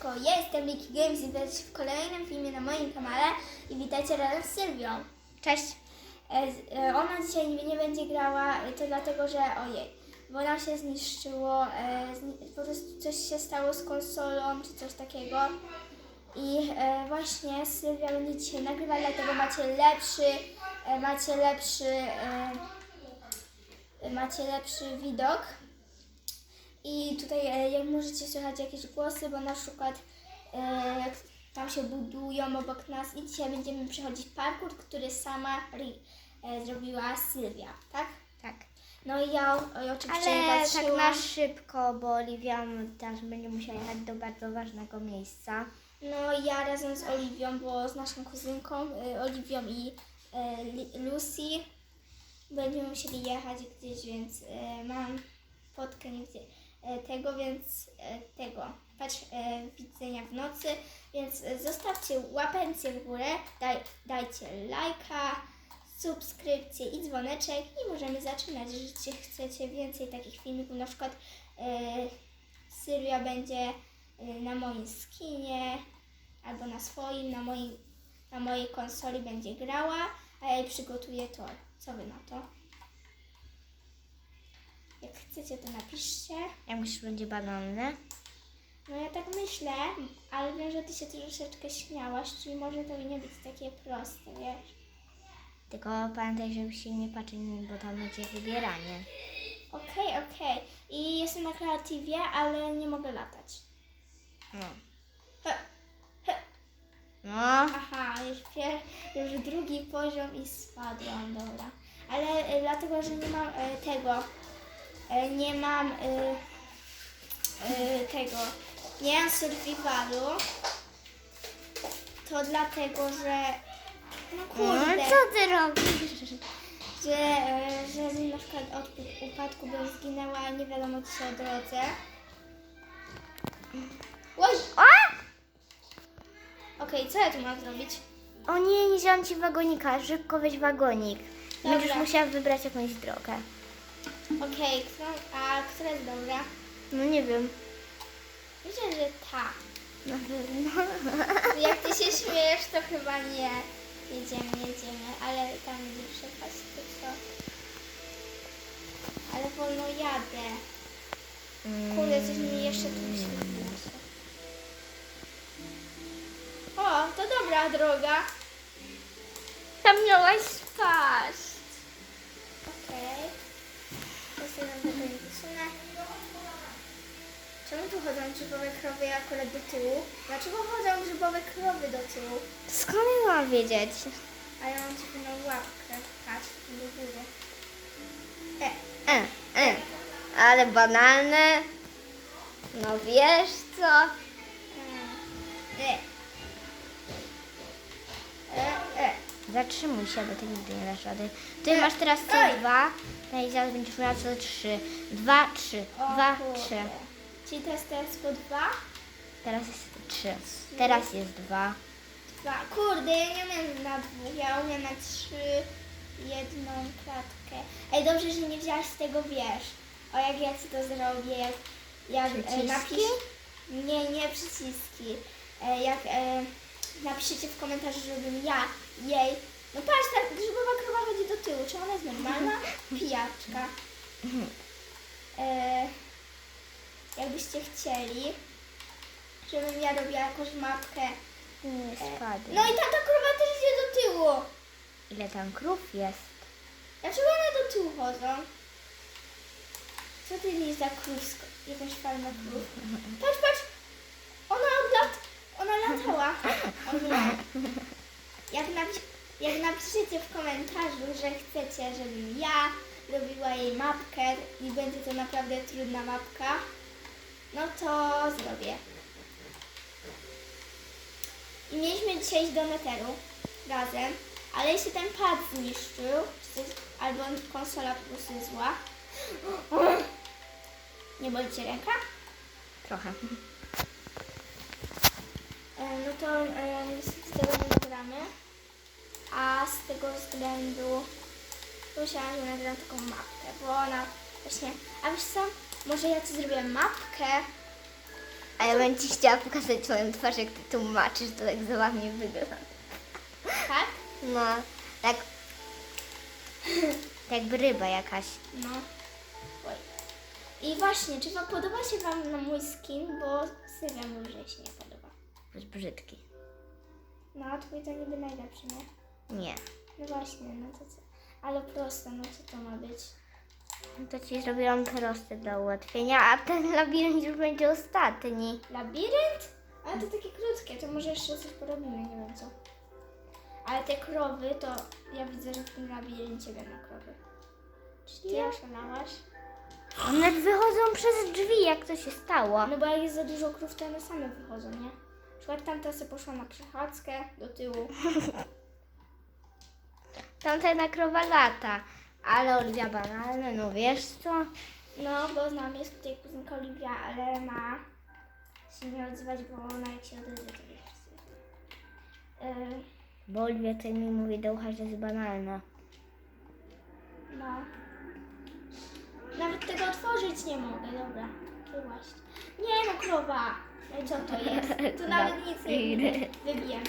Siemaneczko, ja jestem Miki Games i witajcie w kolejnym filmie na moim kanale i witajcie razem z Sylwią. Cześć. E, e, Ona dzisiaj nie, będzie grała, e, to dlatego, że ojej, bo nam się zniszczyło, zni- po prostu coś się stało z konsolą czy coś takiego. I właśnie Sylwia będzie dzisiaj nagrywać, dlatego macie lepszy, macie lepszy, macie lepszy widok. I tutaj e, jak możecie słychać jakieś głosy, bo na przykład e, tam się budują obok nas i dzisiaj będziemy przechodzić parkour, który sama e, zrobiła Sylwia, tak? Tak. No i ja oczywiście Ale tak na szybko, bo Oliwia też będzie musiała jechać do bardzo ważnego miejsca. No ja razem z Oliwią, bo z naszą kuzynką, y, Oliwią i y, Lucy będziemy musieli jechać gdzieś, więc y, mam fotkę nigdzie y, tego, więc y, tego, patrz, y, widzenia w nocy, więc zostawcie łapencję w górę, daj, dajcie lajka, subskrypcję i dzwoneczek i możemy zaczynać, jeżeli chcecie więcej takich filmików, na przykład Sylwia będzie na moim skinie albo na swoim, na, na mojej konsoli będzie grała, a ja jej przygotuję tor. Co wy na to? Jak chcecie, to napiszcie. Jak myślisz, będzie banalne? No ja tak myślę, ale wiem, że ty się troszeczkę śmiałaś, czyli może to nie być takie proste, wiesz? Tylko pamiętaj, żeby się nie patrzeć, bo tam będzie wybieranie. Okej, okej. I jestem na kreatywie, ale nie mogę latać. No. He, he. No. Aha, już, pier, już drugi poziom i spadłam, dobra. Ale e, dlatego, że nie mam e, tego, nie mam e, e, tego, nie mam survivalu, to dlatego, że no no kurde, co ty robisz? że, e, że na przykład od upadku bym zginęła nie wiadomo co o drodze. Oj! O! Okej, co ja tu mam zrobić? O nie, nie wziąłem ci wagonika. Szybko weź wagonik. Będziesz Dobra. musiała wybrać jakąś drogę. Okej, którą, a która jest dobra? No nie wiem. Myślę, że ta. Na pewno. Jak ty się śmiejesz, to chyba nie. Jedziemy, jedziemy, ale tam będzie przepaść, to co? Ale wolno jadę. Kurde, coś mi jeszcze tu się O, to dobra droga. Tam miałaś spaść. Okej. Nie wysunę. Czemu tu chodzą grzybowe krowy akurat do tyłu? Dlaczego chodzą grzybowe krowy do tyłu? Skąd ja mam wiedzieć? A ja mam dziwną łapkę. Patrz, do góry. E, E, e. Ale banalne. No wiesz co? e. E, Zatrzymuj się, bo ty nigdy nie dasz rady. Ty masz teraz co Oj. dwa, no i zaraz będziesz miała co trzy. Dwa, trzy, O dwa, kurde. trzy. Czyli to jest teraz po dwa? Teraz jest trzy. Teraz jest dwa. Dwa. Kurde, ja nie umiem na dwóch, ja umiem na trzy, jedną klatkę. Ej, dobrze, że nie wzięłaś z tego, wiesz. O, jak ja ci to zrobię, jak, jak e, Przyciski? napisz... Nie, nie przyciski. E, jak e, napiszecie w komentarzu, żebym ja jej... No patrz, ta grzybowa krowa chodzi do tyłu. Czy ona jest normalna? Pijaczka. E, jakbyście chcieli, żebym ja robiła jakąś mapkę Nie spadł. no i tata krowa też idzie do tyłu. Ile tam krów jest? Dlaczego one do tyłu chodzą? Co ty nie za krówsko? Jakaś fajna krówka. Patrz, patrz! Ona latała. Jak, napi- jak napiszecie w komentarzu, że chcecie, żebym ja robiła jej mapkę i będzie to naprawdę trudna mapka, no to zrobię. I mieliśmy dzisiaj iść do Neteru razem, ale jeśli ten pad zniszczył, albo konsola po prostu zła, nie boli cię ręka? Trochę. E, No to e, z tego nie nagramy, a z tego względu musiałam, że nagram taką mapkę, bo ona właśnie, a wiesz co, może ja ci zrobię mapkę A ja bym ci chciała pokazać twoją twarz, jak ty tłumaczysz, to tak zabawnie wygląda. Tak? No, tak jakby ryba jakaś. No. Oj. I właśnie, czy wam podoba się wam na mój skin? Bo Sylwia mówi, że się nie podoba. Jest brzydki. No, a twój to niby najlepszy, nie? Nie. No właśnie, no to co? Ale proste, no co to ma być? No To ci zrobiłam prosty do ułatwienia, a ten labirynt już będzie ostatni. Labirynt? Ale to takie krótkie, to może jeszcze coś porobimy, nie wiem co. Ale te krowy, to ja widzę, że w tym labiryncie będą krowy. Czy ty Ja? oszalałaś? One wychodzą przez drzwi, jak to się stało. No bo jak jest za dużo krów, to one same wychodzą, nie? Na przykład tamta sobie poszła na przechadzkę do tyłu. Tamta krowa lata. Ale Olivia banalne, no wiesz co? No, bo znam jest tutaj kuzynka Oliwia, ale ma się nie odzywać, bo ona jak się odezwie, to wiesz. Yy, Bo Olivia tutaj mi mówi do ucha, że jest banalna. no. Nawet tego otworzyć nie mogę, dobra. Właśnie. Nie no, krowa! Co to jest? Tu nawet nic nie. Wybijam.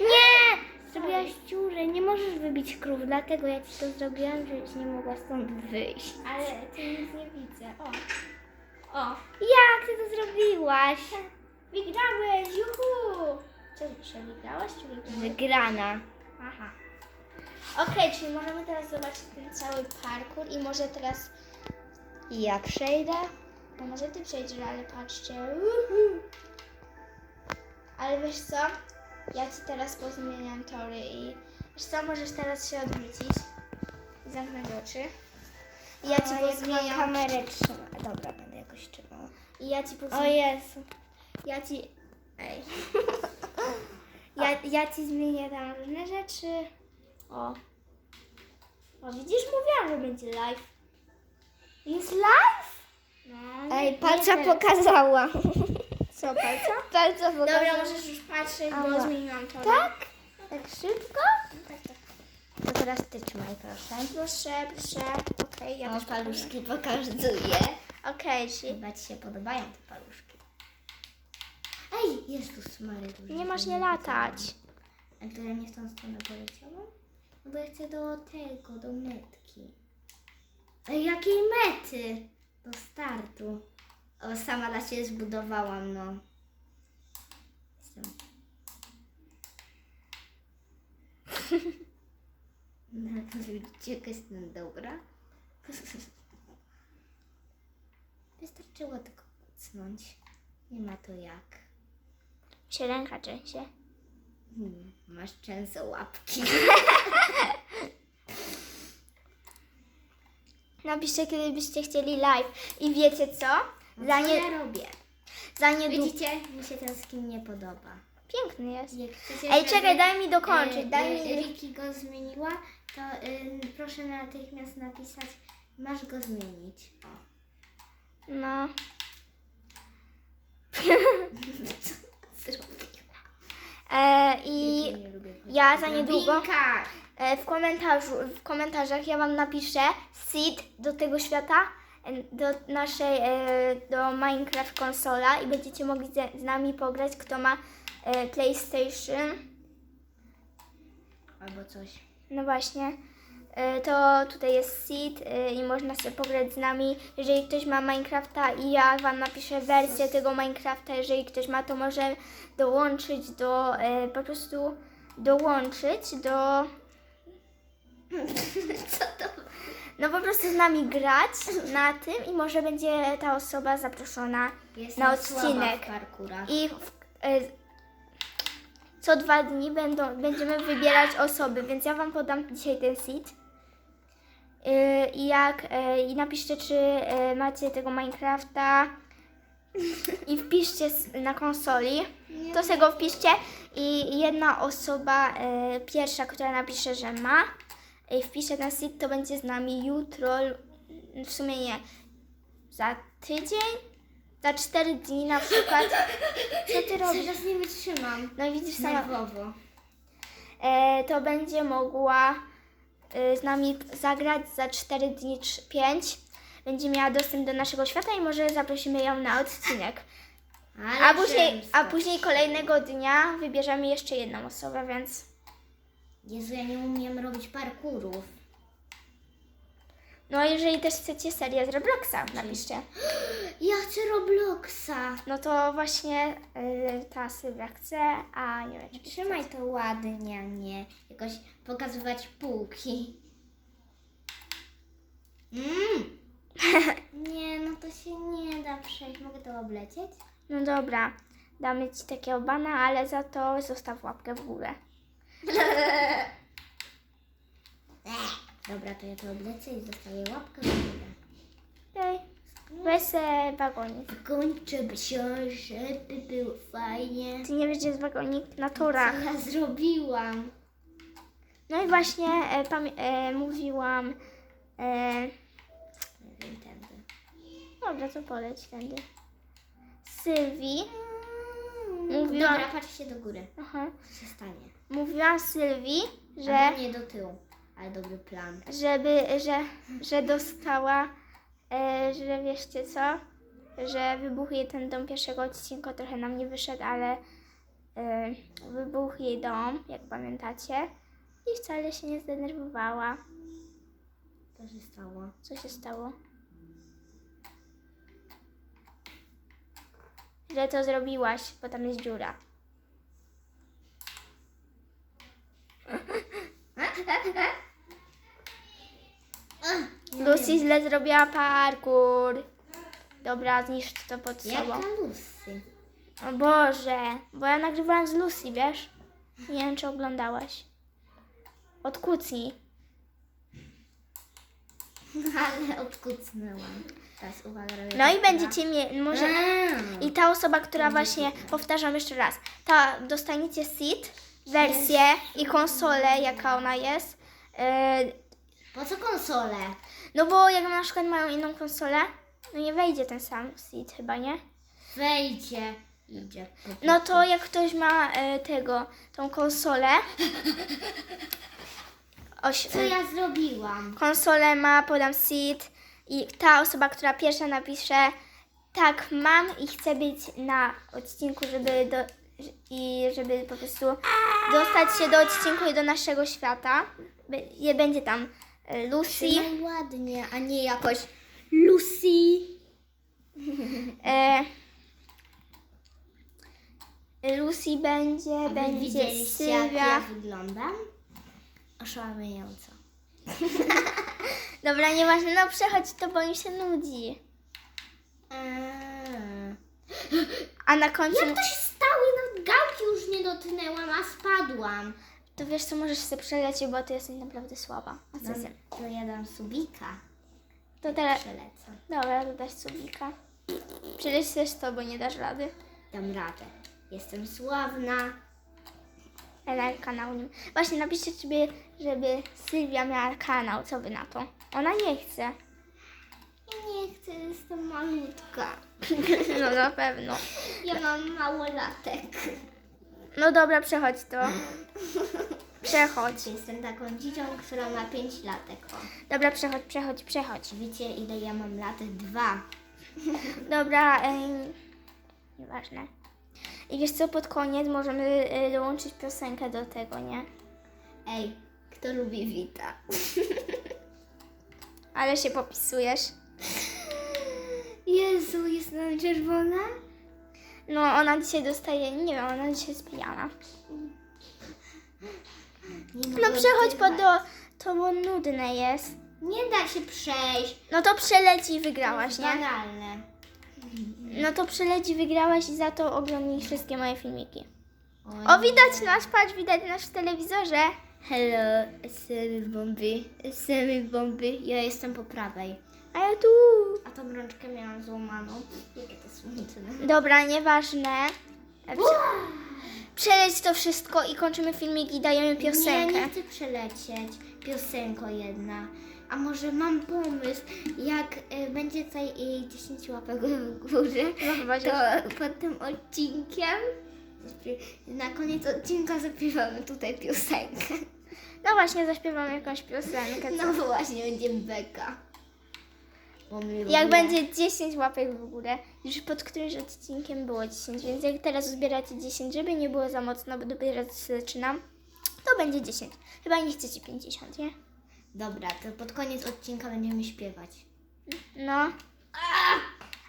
Nie! Zrobiłaś dziurę, nie możesz wybić krów, dlatego ja ci to zrobiłam, żebyś nie mogła stąd wyjść. Ale tu nic nie widzę. O. O. Jak ty to zrobiłaś? Wygrałeś! Juhu! Co się wygrałaś czy wygrałeś? Wygrana. Aha. Okej, czyli możemy teraz zobaczyć ten cały parkour i może teraz, ja przejdę. No może ty przejdziesz, ale patrzcie. Uhu. Ale wiesz co? Ja ci teraz pozmieniam tory i wiesz co, możesz teraz się odwrócić i zamknąć oczy. I ja ci A, jak pozmieniam kamerę trzyma. Dobra, będę jakoś trzymała. I ja ci O pozmieniam. Jezu. Ja ci. Ej. Ja, ja ci zmienię tam różne rzeczy. O. O, widzisz, mówiłam, że będzie live. Jest live? No. Ej, nie palca teraz. pokazała. Co, palca? Palca pokazała. Dobra, możesz już patrzeć, bo zmieniłam to. Tak? Tak szybko? Tak, tak. To teraz ty trzymaj, proszę. Proszę, proszę. Okej, ja O, też paluszki pokazuję. Okej, czyli Chyba ci się podobają te paluszki. Ej, Jezus Mary. duży nie masz nie latać. A ja nie w tą stronę poleciałam? No bo ja chcę do tego, do metki. Ej, jakiej mety? Do startu. O, sama dla Ciebie zbudowałam, no. No, to widzicie, jak jestem dobra? Wystarczyło tylko kucnąć. Nie ma to jak. się ręka trzęsie. Hmm, masz często łapki. Napiszcie, kiedy byście chcieli live. I wiecie co? Za, Co nie, ja robię? za niedługo... Widzicie, mi się ten skin nie podoba. Piękny jest. Chcecie, Ej, żeby, czekaj, daj mi dokończyć. Daj e, mi... Riki go zmieniła, to y, proszę natychmiast napisać, masz go zmienić. O. No. Co zrobiła? E, I Ja nie za niedługo. E, w, komentarzu, w komentarzach ja Wam napiszę seed do tego świata, e, do naszej, e, do Minecraft konsola i będziecie mogli z nami pograć, kto ma PlayStation. Albo coś. No właśnie. To tutaj jest seed i można sobie pograć z nami. Jeżeli ktoś ma Minecrafta i ja Wam napiszę wersję tego Minecrafta, jeżeli ktoś ma, to może dołączyć do, po prostu dołączyć do, Co to? no po prostu z nami grać na tym i może będzie ta osoba zaproszona Jest Na słaba odcinek. w parkurach. i w, e, co dwa dni będą, będziemy wybierać osoby, więc ja Wam podam dzisiaj ten seed. I jak yy, i napiszcie, czy yy, macie tego Minecrafta i wpiszcie s- na konsoli. To sobie go wpiszcie i jedna osoba, pierwsza, która napisze, że ma wpisze ten seed, to będzie z nami jutro, w sumie nie, za tydzień, za cztery dni na przykład. Co ty robisz? Teraz nie wytrzymam. No widzisz sama, Nerwowo. e, to będzie mogła e, z nami zagrać za 4 dni, 5. Będzie miała dostęp do naszego świata i może zaprosimy ją na odcinek. Ale A później, a później kolejnego dnia wybierzemy jeszcze jedną osobę, więc Jezu, ja nie umiem robić parkurów. no jeżeli też chcecie serię z Robloxa, napiszcie. Ja chcę Robloxa. No to właśnie y, ta Sylwia chce, a nie wiem, czy Trzymaj to ładnie, a nie jakoś pokazywać półki. Mm. nie, no to się nie da przejść. Mogę to oblecieć? No dobra, damy ci takiego bana, ale za to zostaw łapkę w górę. Dobra, to ja to oblecę i zostawię łapkę. Okej, weź se wagonik. Kończę się, żeby było fajnie. Ty nie wiesz, gdzie jest wagonik? Na Co torach. ja zrobiłam? No i właśnie e, pamię- e, mówiłam... E, Nie wiem, tędy. dobra, to poleć tędy. Sylwii. Mówiłam... Dobra, patrzcie do góry. Aha. Co się stanie? Mówiłam Sylwii, że... Że... nie do tyłu, ale dobry plan. żeby, że, że dostała, e, że wiecie co, że wybuchł jej ten dom pierwszego odcinka, trochę nam nie wyszedł, ale e, wybuchł jej dom, jak pamiętacie, i wcale się nie zdenerwowała. Co się stało? Co się stało? Że to zrobiłaś, bo tam jest dziura. Lucy źle zrobiła parkour. Dobra, zniszcz to pod sobą. Jaka Lucy? O Boże, bo ja nagrywałam z Lucy, wiesz? Nie wiem, czy oglądałaś. Od kucni. Ale odkucnęłam. Teraz uwaga, robię No i tak, będziecie mieli, może... Mm. I ta osoba, która właśnie, powtarzam jeszcze raz, ta dostaniecie seed, wersję i konsolę, jaka ona jest. E, Po co konsolę? No bo jak na przykład mają inną konsolę, no nie wejdzie ten sam seed chyba, nie? Wejdzie. Idzie. No to jak ktoś ma e, tego, tą konsolę, oś, Co ja zrobiłam? konsolę ma, podam seed i ta osoba, która pierwsza napisze tak mam i chcę być na odcinku, żeby do, i żeby po prostu dostać się do odcinku i do naszego świata. Be- będzie tam e, Lucy, Trzymaj ładnie, a nie jakoś Lucy. e, Lucy będzie, A wy będzie widzieliście, jak Sylwia. ja wyglądam? Oszałamiająco. Dobra, nieważne, no przechodź to, bo mi się nudzi. A na końcu, Jak to się stało? Na gałki już nie dotknęłam, a spadłam. to wiesz co, możesz sobie przelecieć, bo ty jesteś naprawdę słaba. A co No, ty? to ja dam subika. To teraz, Przelecę. dobra, to dasz subika. Przeleć też to, bo nie dasz rady. Dam radę. Jestem sławna. Na kanał nie... Właśnie napiszcie sobie, żeby Sylwia miała kanał, co wy na to? Ona nie chce. Nie chcę, jestem malutka. No na pewno. Ja mam mało latek. No dobra, przechodź to. Przechodź. Jestem taką dziecią, która ma 5 latek. O. Dobra, przechodź, przechodź, przechodź. Wiecie ile ja mam lat? Dwa. Dobra, ym, nieważne. I wiesz co, pod koniec możemy y, dołączyć piosenkę do tego, nie? Ej, kto lubi Wita? Ale się popisujesz. Jezu, jestem czerwona? No, ona dzisiaj dostaje, nie wiem, ona dzisiaj jest pijana. Nie No przechodź pod oddychać. do... To bo nudne jest. Nie da się przejść. No to przeleci i wygrałaś, nie? Banalne. No to przeleci, wygrałaś i za to oglądnij wszystkie moje filmiki. O, widać nas, patrz, widać nas w telewizorze. Hello, Semy Bomby. Semy Bomby. Ja jestem po prawej. A ja tu. A tą rączkę miałam złamaną. Jakie to smutne. Dobra, nieważne. Prze- Przeleć to wszystko i kończymy filmik i dajemy piosenkę. Nie, nie chcę przelecieć. Piosenko jedna. A może mam pomysł, jak y, będzie tutaj y, 10 łapek w górze, No to pod tym odcinkiem na koniec odcinka zaśpiewamy tutaj piosenkę. No właśnie, zaśpiewam jakąś piosenkę. No właśnie, będzie beka. Jak będzie 10 łapek w górę, już pod którymś odcinkiem było 10, więc jak teraz zbieracie 10, żeby nie było za mocno, bo dopiero zaczynam, to będzie 10. Chyba nie chcecie 50, nie? Dobra, to pod koniec odcinka będziemy śpiewać. No,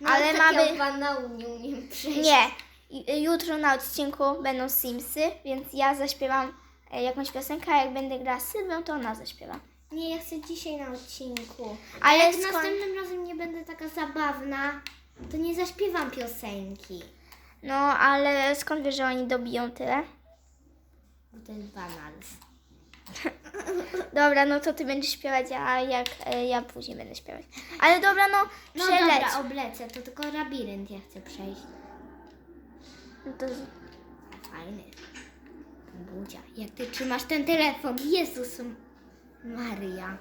No, Ale mamy- banału nie umiem przejść. nie. I- Jutro na odcinku będą Simsy, więc ja zaśpiewam e, jakąś piosenkę, a jak będę grała z Sylwią, to ona zaśpiewa. Nie, ja chcę dzisiaj na odcinku. Ale jak skąd- następnym razem nie będę taka zabawna, to nie zaśpiewam piosenki. No, ale skąd wiesz, że oni dobiją tyle? Bo to jest banals. Dobra, no to ty będziesz śpiewać, a jak e, ja później będę śpiewać. Ale dobra, no, No przeleć. dobra, oblecę, to tylko labirynt ja chcę przejść. No to Fajny. Budzia, jak ty trzymasz ten telefon? Jezus Maria.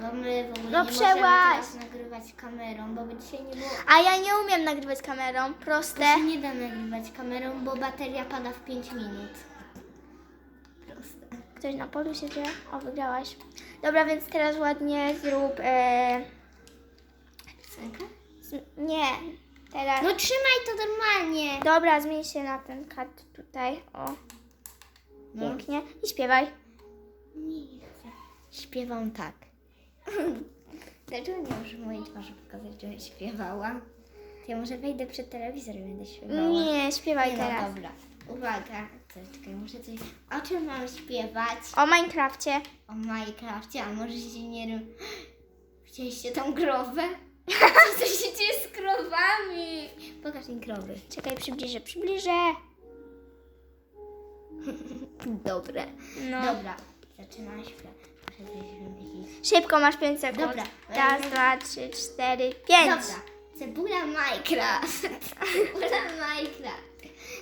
Bo my w ogóle No nie przełaź. możemy teraz nagrywać kamerą, bo by dzisiaj nie było... A ja nie umiem nagrywać kamerą, To proste. się nie da nagrywać kamerą, bo bateria pada w 5 minut. Ktoś na polu się dzieje? O, wygrałaś. Dobra, więc teraz ładnie zrób. E, Piosenkę? z, nie, teraz. No trzymaj to normalnie. Dobra, zmień się na ten kat tutaj. O, No. pięknie. I śpiewaj. Nie chcę. Śpiewam tak. Dlaczego nie możesz mojej twarzy pokazać, żebym śpiewała? To ja może wejdę przed telewizor i będę śpiewała. Nie, śpiewaj Nie, no teraz. dobra. Uwaga. Czekaj, muszę coś... O czym mam śpiewać? O Minecrafcie. O Minecrafcie, a może się nie rym... Widzieliście tą krowę? Co się dzieje z krowami? Pokaż mi krowy. Czekaj, przybliżę, przybliżę. Dobre. No. Dobra, zaczynam śpiewać. Muszę coś wymyślić. Szybko, masz 5 sekund. Dobra. Raz, dwa, trzy, cztery, pięć. Dobra, cebula Minecraft. Cebula Minecraft.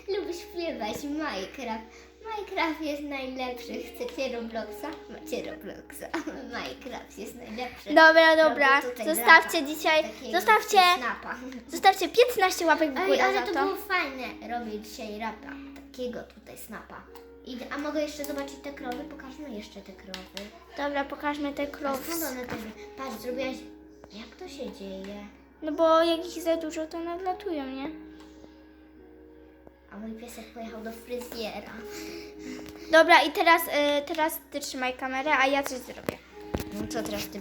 Lubię śpiewać Minecraft. Minecraft jest najlepszy. Chcecie Robloxa? Macie Robloxa. Minecraft jest najlepszy. Dobra, dobra. Robię tutaj Zostawcie dzisiaj, takiego zostawcie, Snapa. zostawcie 15 łapek w Ej, górę ale za to to. było fajne. Robię dzisiaj rapa. Takiego tutaj snapa. I, a mogę jeszcze zobaczyć te krowy? Pokażmy jeszcze te krowy. Dobra, pokażmy te A krowy. skąd one też... Patrz, zrobiłaś... Jak to się dzieje? No bo jak ich za dużo, to nadlatują, nie? A mój piesek pojechał do fryzjera. Dobra, i teraz, y, teraz ty trzymaj kamerę, a ja coś zrobię. No co teraz ty